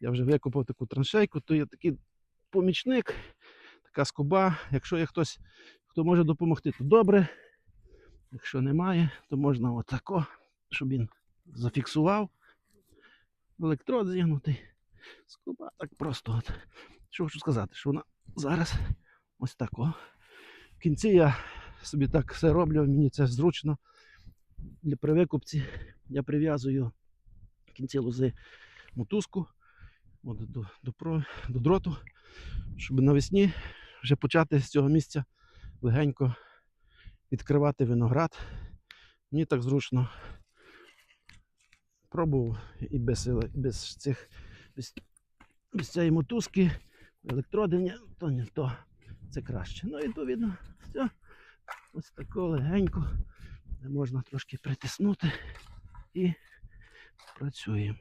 Я вже викопав таку траншейку, то є такий помічник, така скоба. Якщо є хтось, хто може допомогти, то добре. Якщо немає, то можна отако, щоб він зафіксував. Електрод зігнутий. Скоба так просто. От. Що хочу сказати, що вона зараз ось тако. В кінці я собі так все роблю, мені це зручно. Для при викупці я прив'язую в кінці лози мотузку от, до, до, про- до дроту, щоб навесні вже почати з цього місця легенько відкривати виноград. Мені так зручно. Пробував і без, без цих без, без цієї мотузки, електроди, ні, то не то. Це краще. Ну, і відповідно, все. Ось тако легенько. Можна трошки притиснути і працюємо.